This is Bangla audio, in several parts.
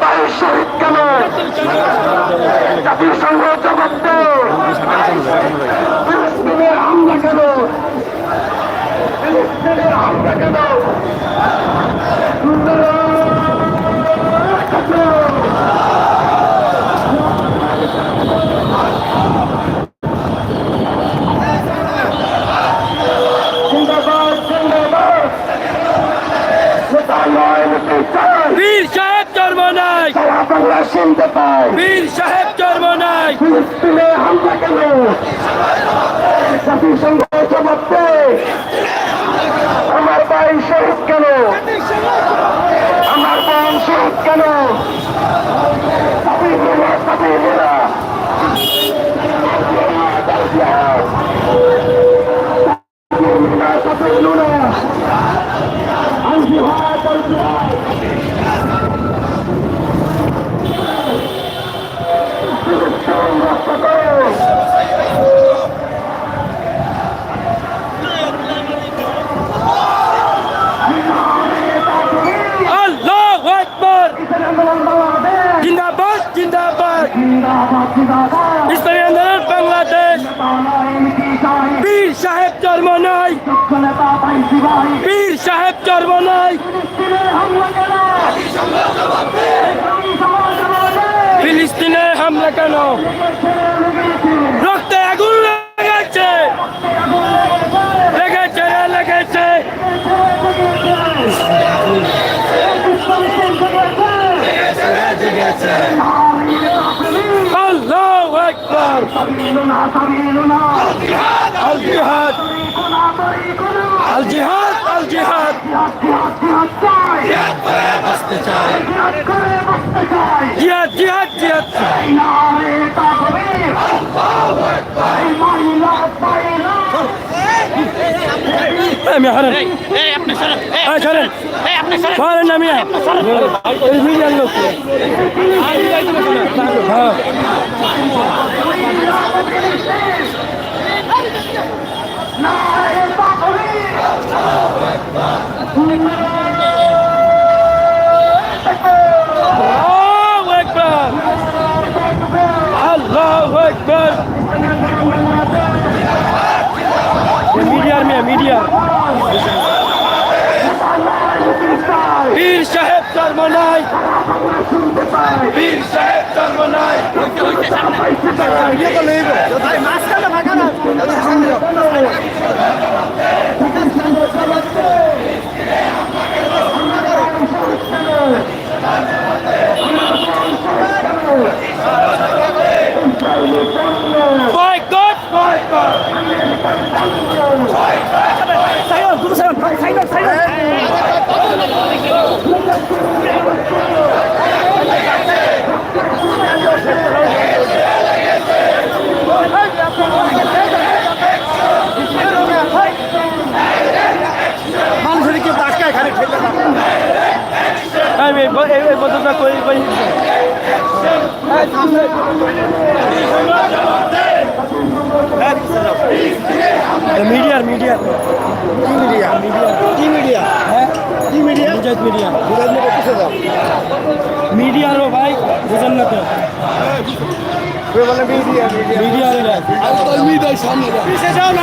বাইশ শহীদ কেন? আমার ভাই শহীদ কেন? আমার বোন শহীদ কেন? বীর সাহেব জন্ম নাই। ফিলিস্তিনের হামলা কেন ফিলিস্তিনে হামলা কেন? রক্তে আগুন লেগেছে। লেগেছে লেগেছে? আল্লাহ আকবর আল জিহাদ। আল জিহাদ আল জিহাদ। জিহাদ জিহাদ জিহাদ আমি হারেন এই আপনি সরেন এই হ্যাঁ ছাড়েন এই আপনি সরেন ছাড়েন আমি এই মিডিয়ার লোক হ্যাঁ আল্লাহু আকবার আল্লাহু আকবার মিডিয়ার মেয়ে মিডিয়ার বীর সাহেব জন্ম নাই বীর সাহেব জন্ম নাই বয়কট বয়কট আমি এই ব- এই এই পদ্ধতিটা করি করি মিডিয়ার মিডিয়ার কি মিডিয়া মিডিয়া কি মিডিয়া হ্যাঁ? কি media Bijoy media Bijoy media কিসে দাও? ভাই বুঝেন না তো মিডিয়া মিডিয়া মিডিয়া সামনে যাও না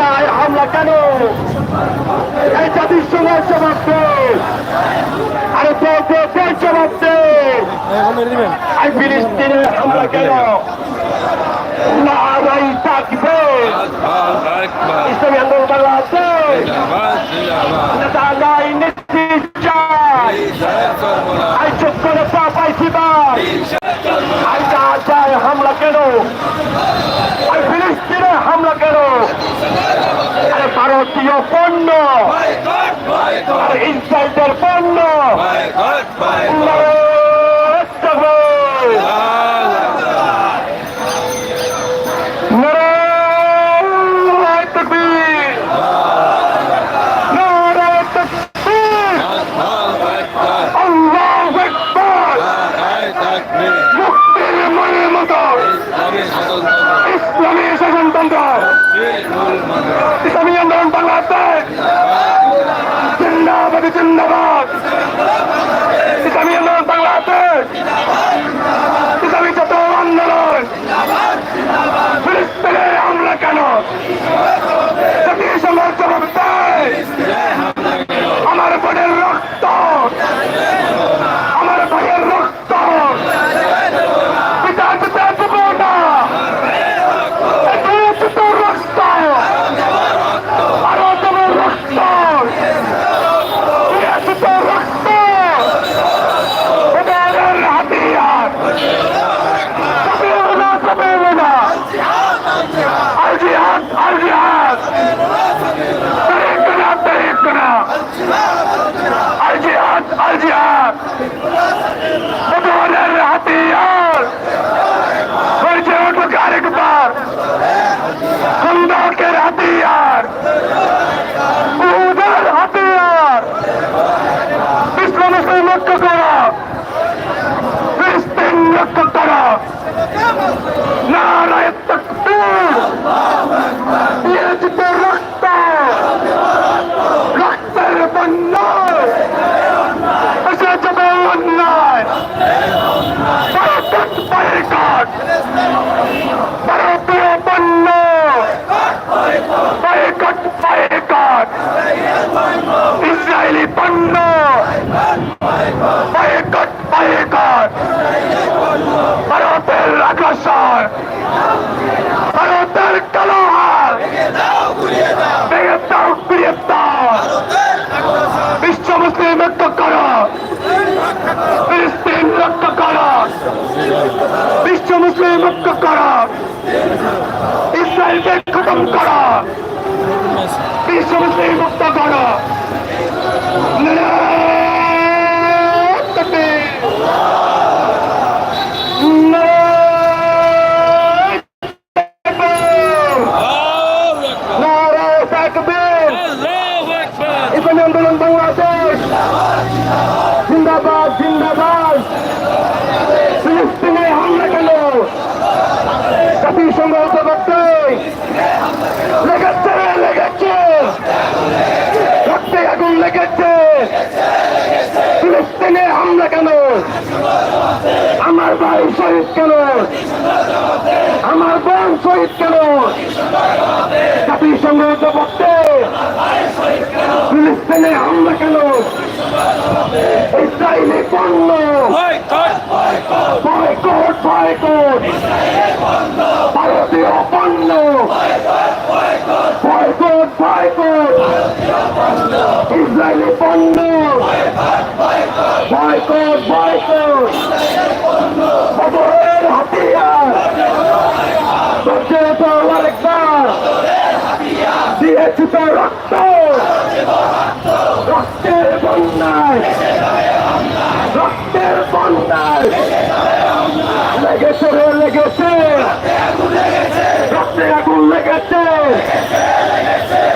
গাজায় হামলা কেন? এই জাতির সময় জবাব আরে বড় জবাব ফিলিস্তিনে হামলা কেন? ইসলামী আন্দোলন পণ্য। ইনসাইডের পণ্য। খতম করো। আচ্ছা। বিশ্ব মুসলিম মুক্ত করো আমরা কেন? আমার ভাই শহীদ কেন? আমার বোন শহীদ কেন? জাতির সংগ্রহিত করতে ফিলিস্তিনে আমরা কেন? ইসরায়েলে পণ্য বয়কট বয়কট ভারতীয় পণ্য বয়কট বয়কট ইসরায়েলি পণ্য বয়কট বয়কট বদরের হাতিয়ার সচেতন একবার দিয়ে চুপে রক্ত লেগেছে রে লেগেছে রক্তে আগুন লেগেছে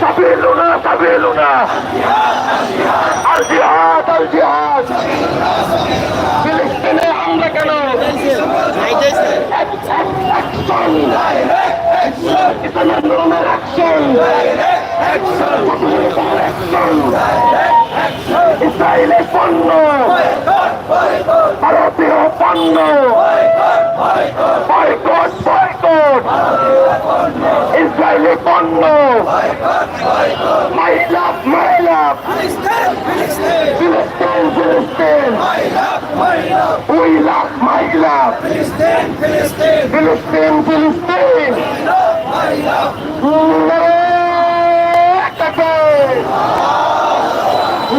তাবিলু না তাবিলু না আর জিহাদ আর জিহাদ ফিলিস্তিনে আমরা কেন Action! Action! Action! ইসরায়েলের পণ্য। ভারতীয় পণ্য। Boycott boycott. ইসরায়েলি পণ্য। মাইলাপ মাইলাপ। ফিলিস্তিন ফিলিস্তিন। উই লাভ মাইলাপ। ফিলিস্তিন ফিলিস্তিন। নারায় তাকবীর!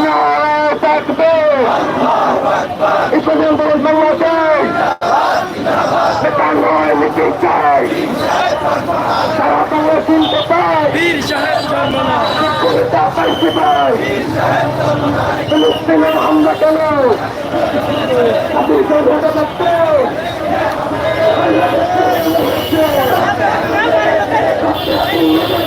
নারায় তাকবীর! আন্দোলন বাংলাদেশ সারা বাংলা শুনতে পাই কবিতা পাইতে পাই ফিলিস্তিনের হামলা কেন আপনি ঘটে থাকতে সংগ্রামে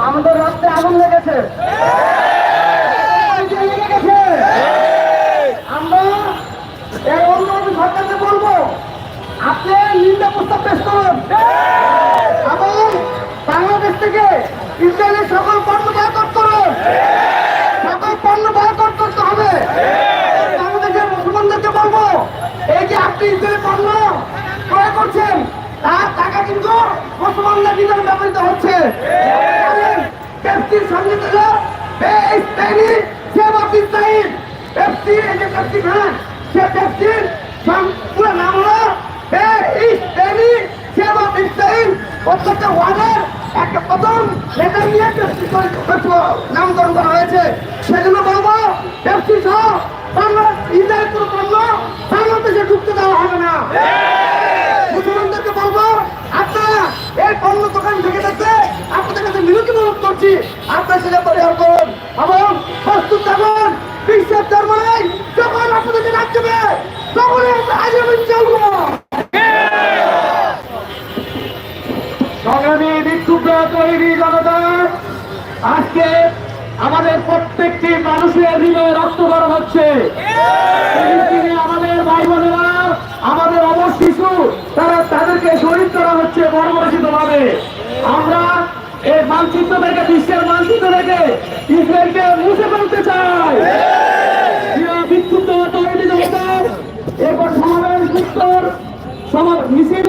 আমাদের রাস্তে আগুন লেগেছে লেগে গেছে। আমরা এই অন্য সরকারকে বলব আপনি নিন্দা প্রস্তাব পেশ বাংলাদেশ থেকে সকল পণ্য বয়কট করুন সকল পণ্য বয়কট করতে হবে বাংলাদেশের মুসলমানদেরকে বলব এই যে আপনি ইসরায়েলের ক্রয় করছেন, তার টাকা কিন্তু মুসলমানদের বিধান ব্যবহৃত হচ্ছে। পেপসির সঙ্গে ছিল পেপসি এই যে পেপসি খান, সে পেপসির পুরো প্রত্যেকটা ওয়ার্ডের একটা প্রথম লেটার নিয়ে নামকরণ করা হয়েছে। সেজন্য বলব পেপসি সহ বাংলা ইসরায়েল পণ্য বাংলাদেশে ঢুকতে দেওয়া হবে না। মুসলমানদেরকে বলব, আপনারা এই পণ্য দোকান থেকে দেখতে আপনাদের কাছে বিরতি অনুরোধ করছি, আপনার সেটা পরিহার করুন এবং প্রস্তুত থাকুন। বিশ্বের ধর্ম যখন আপনাদেরকে রাখবে তখন আমরা আজীবন চলবো তৈরি জনতা, আজকে আমাদের প্রত্যেকটি মানুষের হৃদয়ে রক্ত গরম হচ্ছে। আমাদের ভাই বোনেরা আমাদের অমর শিশু, তারা তাদেরকে শহীদ করা হচ্ছে বর্বরচিত ভাবে আমরা এই মানচিত্র থেকে বিশ্বের মানচিত্র থেকে ইসরায়েলকে মুছে ফেলতে চাই। বিক্ষুব্ধ এরপর সমাবেশ উত্তর মিছিল